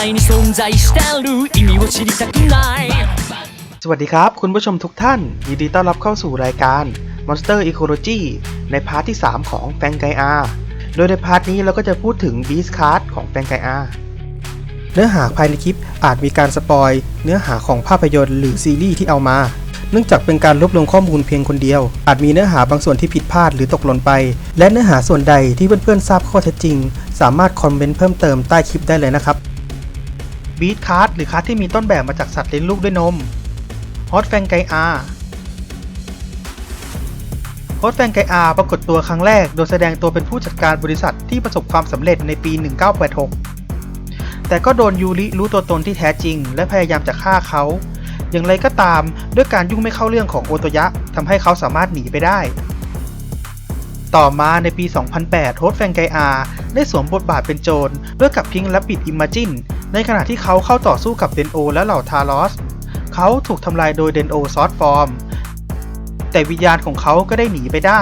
に存在してる意味を知りたくない สวัสดีครับ คุณผู้ชมทุกท่าน ยินดีต้อนรับเข้าสู่รายการ Monster Ecology ในพาร์ทที่ 3 ของแฟงไกอาโดยในพาร์ทนี้เราก็จะพูดถึง Beast Card ของแฟงไกอาเนื้อหาภายในคลิปอาจมีการสปอย เนื้อหาของภาพยนตร์หรือซีรีส์ที่เอามา เนื่องจากเป็นการรวบรวมข้อมูลเพียงคนเดียว อาจมีเนื้อหาบางส่วนที่ผิดพลาดหรือตกหล่นไป และเนื้อหาส่วนใดที่เพื่อนๆทราบข้อเท็จจริง สามารถคอมเมนต์เพิ่มเติมใต้คลิปได้เลยนะครับ Beast Card หรือคัสที่มีต้นแบบมาจากสัตว์เลี้ยงลูกด้วยนมฮอตแฟงไกอาฮอตแฟงไกอาปรากฏตัวครั้งแรกโดยแสดงตัวเป็นผู้จัดการบริษัทที่ประสบความสำเร็จในปี 1986 แต่ก็โดนยูริรู้ตัวตนที่แท้จริง และพยายามจะฆ่าเขา อย่างไรก็ตามด้วยการยุ่งไม่เข้าเรื่องของโอโตยะทำให้เขาสามารถหนีไปได้ ต่อมาในปี 2008 โฮสต์แฟงไกอาได้สวมบทบาทเป็นโจรด้วยกับพิงและปิดอิมมาจิน ในขณะที่เขาเข้าต่อสู้กับเดนโอและเหล่าทารอส เขาถูกทำลายโดยเดนโอซอสฟอร์ม แต่วิญญาณของเขาก็ได้หนีไปได้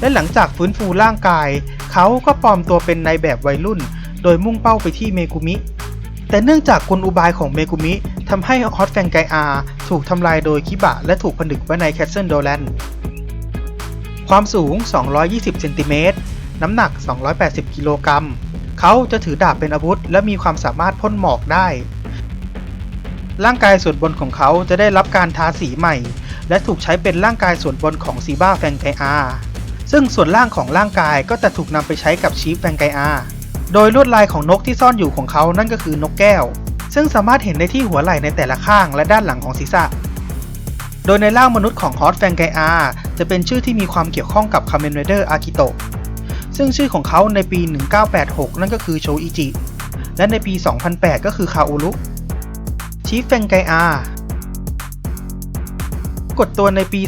และหลังจากฟื้นฟูร่างกาย เขาก็ปลอมตัวเป็นนายแบบวัยรุ่น โดยมุ่งเป้าไปที่เมกุมิ แต่เนื่องจากกลอุบายของเมกุมิทำให้ฮอตแฟงไกอาถูกทำลายโดยคิบะและถูกผนึกไว้ในแคสเซิลโดแลนความสูง 220 เซนติเมตร น้ำหนัก 280 กิโลกรัม เขาจะถือดาบเป็นอาวุธ และมีความสามารถพ่นหมอกได้ ร่างกายส่วนบนของเขาจะได้รับการทาสีใหม่ และถูกใช้เป็นร่างกายส่วนบนของซีบ้าแฟงไกอาซึ่งส่วนล่างของร่างกายก็จะถูกนำไปใช้กับชีฟแฟงไกอาโดยลวดลายของนกที่ซ่อนอยู่ของเขานั่นก็คือนกแก้ว ซึ่งสามารถเห็นได้ที่หัวไหล่ในแต่ละข้างและด้านหลังของศีรษะ โดยในร่างมนุษย์ของฮอตแฟงไกอาจะเป็นชื่อที่มีความเกี่ยวข้องกับคาเมนไรเดอร์อากิโตะ ซึ่งชื่อของเขาในปี 1986 นั่นก็คือโชอิจิ และในปี 2008 ก็คือคาอุรุชีฟแฟงไกอา กดตัวในปี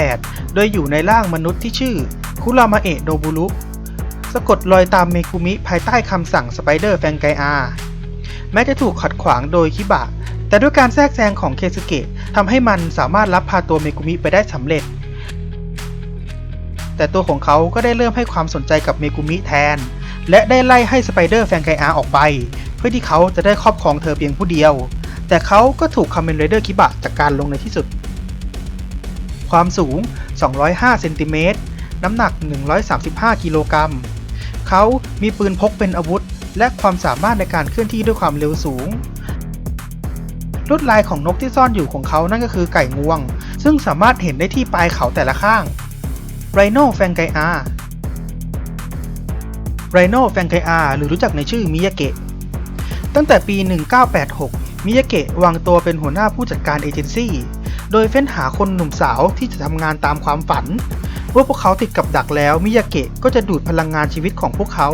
2008 โดยอยู่ในร่างมนุษย์ที่ชื่อ คุรามาเอะโนบุรุสะกดรอยตามเมกุมิภายใต้คำสั่งสไปเดอร์แฟงไกอา แม้จะถูกขัดขวางโดยคิบะ แต่ด้วยการแทรกแซงของเคสึเกะทำให้มันสามารถรับพาตัวเมกุมิไปได้สำเร็จ แต่ตัวของเขาก็ได้เริ่มให้ความสนใจกับเมกุมิแทน และได้ไล่ให้สไปเดอร์แฟงไกอาออกไป เพื่อที่เขาจะได้ครอบครองเธอเพียงผู้เดียว แต่เขาก็ถูกคาเมนไรเดอร์คิบะจัดกการลงในที่สุด ความสูง 205 เซนติเมตร น้ำหนัก 135 กิโลกรัม เขามีปืนพกเป็นอาวุธ และความสามารถในการเคลื่อนที่ด้วยความเร็วสูงลวดลายของนกที่ซ่อนอยู่ของเขานั่นก็คือไก่งวง ซึ่งสามารถเห็นได้ที่ปลายเขาแต่ละข้าง ไรโนแฟงไกอาไรโนแฟงไกอาหรือรู้จักในชื่อมิยาเกะ ตั้งแต่ปี 1986 มิยาเกะวางตัวเป็นหัวหน้าผู้จัดการเอเจนซี่ โดยเฟ้นหาคนหนุ่มสาวที่จะทำงานตามความฝันเมื่อพวกเขาติดกับดักแล้วมิยาเกะก็จะดูดพลังงานชีวิตของพวกเขา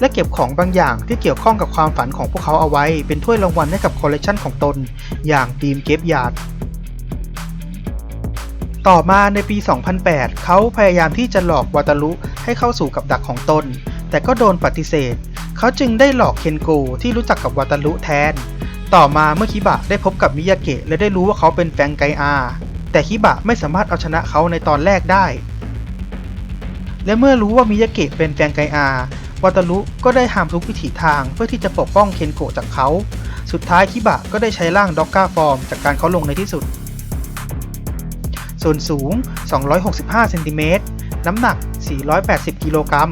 และเก็บของบางอย่างที่เกี่ยวข้องกับความฝันของพวกเขาเอาไว้ เป็นถ้วยรางวัลให้กับคอลเลกชันของตน อย่างดีมเก็บยาร์ด ต่อมาในปี 2008 เขาพยายามที่จะหลอกวาตารุให้เข้าสู่กับดักของตน แต่ก็โดนปฏิเสธ เขาจึงได้หลอกเคนโกที่รู้จักกับวาตารุแทน ต่อมาเมื่อคิบะได้พบกับมิยาเกะและได้รู้ว่าเขาเป็นแฟงไกอาแต่คิบะไม่สามารถเอาชนะเขาในตอนแรกได้ และเมื่อรู้ว่ามิยาเกะเป็นแฟงไกอาวาตารุก็ได้ห้ามทุกวิถีทางเพื่อที่จะปกป้องเคนโกะจากเขา สุดท้ายคิบะก็ได้ใช้ร่างด็อกก้าฟอร์มจากการเขาลงในที่สุด ส่วนสูง 265 เซนติเมตร น้ำหนัก 480 กิโลกรัม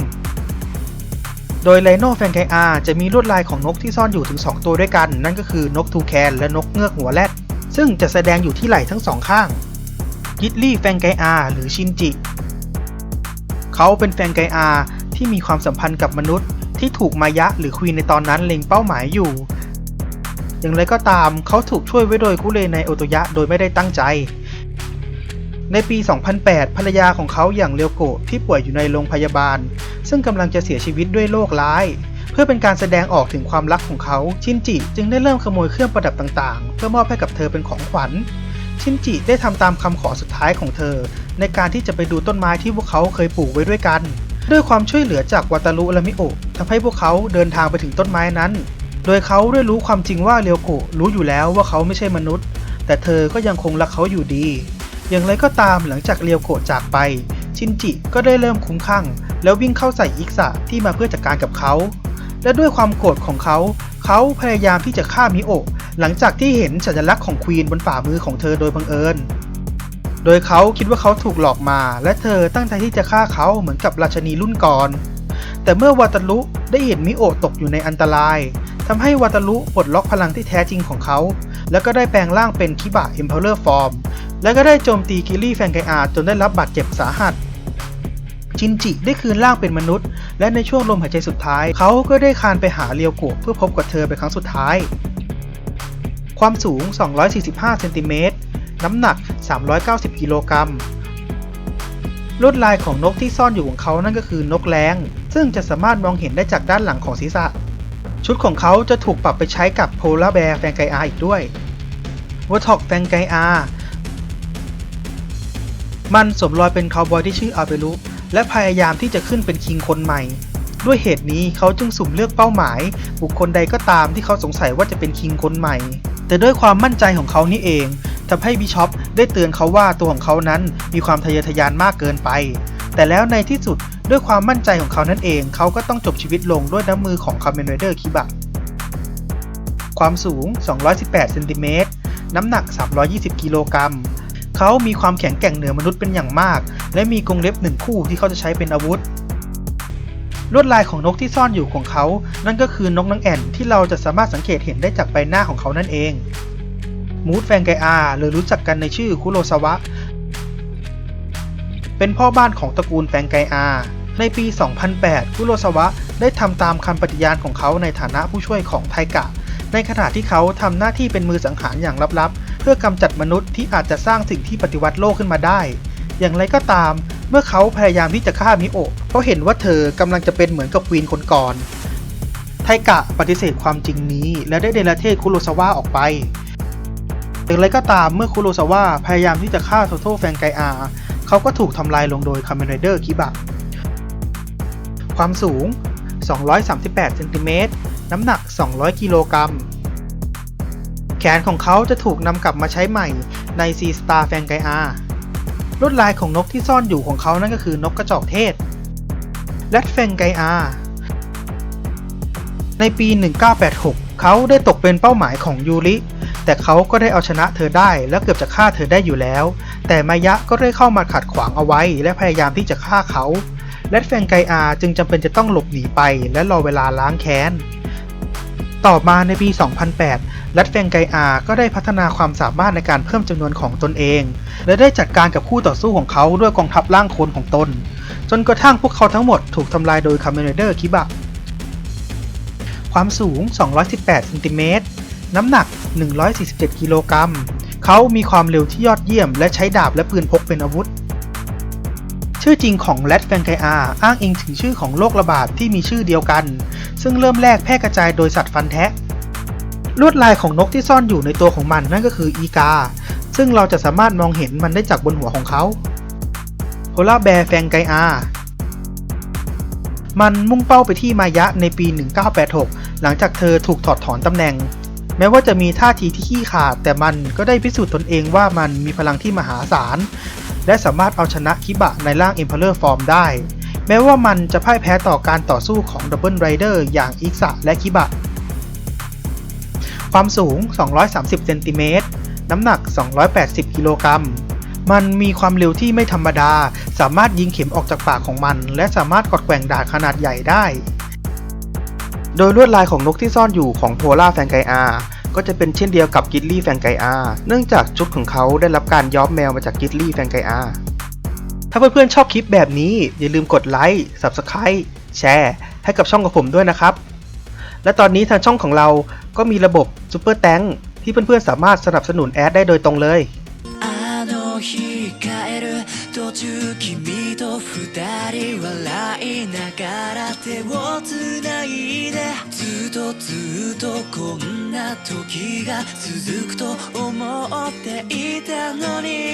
โดยไลโนแฟงไกอาจะมีลวดลายของนกที่ซ่อนอยู่ถึง 2 ตัวด้วยกัน นั่นก็คือนกทูแคนและนกเงือกหัวแรด ซึ่งจะแสดงอยู่ที่ไหล่ทั้งสองข้างยิตลี่แฟงไกอาหรือชินจิ เขาเป็นแฟงไกอาที่มีความสัมพันธ์กับมนุษย์ ที่ถูกมายะหรือควีนในตอนนั้นเล็งเป้าหมายอยู่อย่างไรก็ตามเขาถูกช่วยไว้โดยคุเรในโอโตยะโดยไม่ได้ตั้งใจ ในปี 2008 ภรรยาของเขาอย่างเรียวโกะที่ป่วยอยู่ในโรงพยาบาล ซึ่งกำลังจะเสียชีวิตด้วยโรคร้าย เพื่อเป็นการแสดงออกถึงความรักของเขาชินจิจึงได้เริ่มขโมยเครื่องประดับต่างๆ เพื่อมอบให้กับเธอเป็นของขวัญ ชินจิได้ทำตามคำขอสุดท้ายของเธอ ในการที่จะไปดูต้นไม้ที่พวกเขาเคยปลูกไว้ด้วยกัน ด้วยความช่วยเหลือจากวาตารุและมิโอะทำให้พวกเขาเดินทางไปถึงต้นไม้นั้น โดยเขาได้รู้ความจริงว่าเรียวโกะรู้อยู่แล้วว่าเขาไม่ใช่มนุษย์ แต่เธอก็ยังคงรักเขาอยู่ดี อย่างไรก็ตามหลังจากเรียวโกะจากไป ชินจิก็ได้เริ่มคุ้มข้างแล้ววิ่งเข้าใส่อิกซะที่มาเพื่อจัดการกับเขา และด้วยความโกรธของเขา เขาพยายามที่จะฆ่ามิโอะหลังจากที่เห็นสัญลักษณ์ของควีนบนฝ่ามือของเธอโดยบังเอิญ โดยเขาคิดว่าเขาถูกหลอกมา และเธอตั้งใจที่จะฆ่าเขาเหมือนกับราชนีรุ่นก่อน แต่เมื่อวาตารุได้เห็นมิโอะตกอยู่ในอันตรายทำให้วาตารุปลดล็อกพลังที่แท้จริงของเขา แล้วก็ได้แปลงร่างเป็นคิบะ Emperor Form แล้วก็ได้โจมตีกิลลี่แฟงไกอาจนได้รับบาดเจ็บสาหัส ชินจิได้คืนร่างเป็นมนุษย์ และในช่วงลมหายใจสุดท้าย เขาก็ได้คานไปหาเรียวโกะเพื่อพบกับเธอเป็นครั้งสุดท้าย ความสูง 245 เซนติเมตร น้ำหนัก 390 กิโลกรัมลวดลายของนกที่ซ่อนอยู่ของเขานั่นก็คือนกแร้ง ซึ่งจะสามารถมองเห็นได้จากด้านหลังของศีรษะ ชุดของเขาจะถูกปรับไปใช้กับโพลาร์แบร์แฟงไกอาอีกด้วยวอท็อกแฟงไกอา มันสวมรอยเป็นคาวบอยที่ชื่ออาเบลุและพยายามที่จะขึ้นเป็นคิงคนใหม่ ด้วยเหตุนี้เขาจึงสุ่มเลือกเป้าหมาย บุคคลใดก็ตามที่เขาสงสัยว่าจะเป็นคิงคนใหม่ แต่ด้วยความมั่นใจของเขานี่เองทำให้บิชอปได้เตือนเขาว่าตัวของเขานั้นมีความทะเยอทะยานมากเกินไป แต่แล้วในที่สุดด้วยความมั่นใจของเขานั่นเอง เขาก็ต้องจบชีวิตลงด้วยน้ำมือของคาเมนไรเดอร์คิบะ ความสูง 218 เซนติเมตร น้ำหนัก 320 กิโลกรัม เขามีความแข็งแกร่งเหนือมนุษย์เป็นอย่างมาก และมีกรงเล็บหนึ่งคู่ที่เขาจะใช้เป็นอาวุธ ลวดลายของนกที่ซ่อนอยู่ของเขา นั่นก็คือนกนางแอ่นที่เราจะสามารถสังเกตเห็นได้จากใบหน้าของเขานั่นเอง มูดแฟงไกอาหรือรู้จักกันในชื่อคุโรซาวะ เป็นพ่อบ้านของตระกูลแฟงไกอาในปี 2008 คุโรซาวะได้ทำตามคำปฏิญาณของเขาในฐานะผู้ช่วยของไทกะ ในขณะที่เขาทำหน้าที่เป็นมือสังหารอย่างลับๆ พื่อกำจัดมนุษย์ที่อาจจะสร้างสิ่งที่ปฏิวัติโลกขึ้นมาได้ อย่างไรก็ตาม เมื่อเขาพยายามที่จะฆ่ามิโอะเพราะเห็นว่าเธอกำลังจะเป็นเหมือนกับควีนคนก่อน ไทกะปฏิเสธความจริงนี้ และได้เดลเทศคุโรซาวะออกไป อย่างไรก็ตามเมื่อคุโรซาวะพยายามที่จะฆ่าโทโทแฟงไกอา เขาก็ถูกทำลายลงโดยคา m มนไรเดอร์คิบะ ความสูง 238เซนติเมตรน้ำหนัก 200 กิโลกรัม แขนของเขาจะถูกนำกลับมาใช้ใหม่ใน C Star f a n g a i a ลวดลายของนกที่ซ่อนอยู่ของเขานั่นก็คือนกกระจอกเทศ และแฟงไกอาในปี 1986 เขาได้ตกเป็นเป้าหมายของยูริ แต่เขาก็ได้เอาชนะเธอได้และเกือบจะฆ่าเธอได้อยู่แล้ว แต่มายะก็ได้เข้ามาขัดขวางเอาไว้ และพยายามที่จะฆ่าเขา และแฟงไกอาจึงจำเป็นจะต้องหลบหนีไปและรอเวลาล้างแค้น ต่อมาในปี 2008 รัฐแฟงไกอาก็ได้พัฒนาความสามารถในการเพิ่มจำนวนของตนเอง และได้จัดการกับคู่ต่อสู้ของเขาด้วยกองทัพร่างโคลนของตน จนกระทั่งพวกเขาทั้งหมดถูกทำลายโดยคา m มนเดอร์คิบะ ความสูง 218เซนติเมตร น้ำหนัก 147 กิโลกรัม เขามีความเร็วที่ยอดเยี่ยม และใช้ดาบและปืนพกเป็นอาวุธ ชื่อจริงของแรดแฟงไกอาอ้างอิงถึงชื่อของโรคระบาดที่มีชื่อเดียวกัน ซึ่งเริ่มแรกแพร่กระจายโดยสัตว์ฟันแทะ ลวดลายของนกที่ซ่อนอยู่ในตัวของมันนั่นก็คืออีกา ซึ่งเราจะสามารถมองเห็นมันได้จากบนหัวของเขาโพลาแบร์แฟงไกอามันมุ่งเป้าไปที่มายะในปี 1986 หลังจากเธอถูกถอดถอนตำแหน่ง แม้ว่าจะมีท่าทีที่ขี้ขลาด แต่มันก็ได้พิสูจน์ตนเองว่ามันมีพลังที่มหาศาล และสามารถเอาชนะคิบะในร่าง Emperor Form ได้ แม้ว่ามันจะพ่ายแพ้ต่อการต่อสู้ของ Double Rider อย่างอิกซะและคิบะ ความสูง 230 เซนติเมตร น้ำหนัก 280 กิโลกรัม มันมีความเร็วที่ไม่ธรรมดา สามารถยิงเข็มออกจากปากของมัน และสามารถกดแกว่งดาบขนาดใหญ่ได้ โดยลวดลายของนกที่ซ่อนอยู่ของโพล่าแฟงไกอา ก็จะเป็นเช่นเดียวกับกิตลี่แฟงไกอาเนื่องจากชุดของเขาได้รับการย้อมแมวมาจากกิตลี่แฟงไกอาถ้าเพื่อนๆชอบคลิปแบบนี้ อย่าลืมกดไลค์ Subscribe แชร์ให้กับช่องของผมด้วยนะครับ และตอนนี้ทางช่องของเราก็มีระบบ Super t a n k ที่เพื่อนๆสามารถสนับสนุนแอดได้โดยตรงเลย 二人笑いながら手を繋いで。ずっとずっとこんな時が続くと思っていたのに。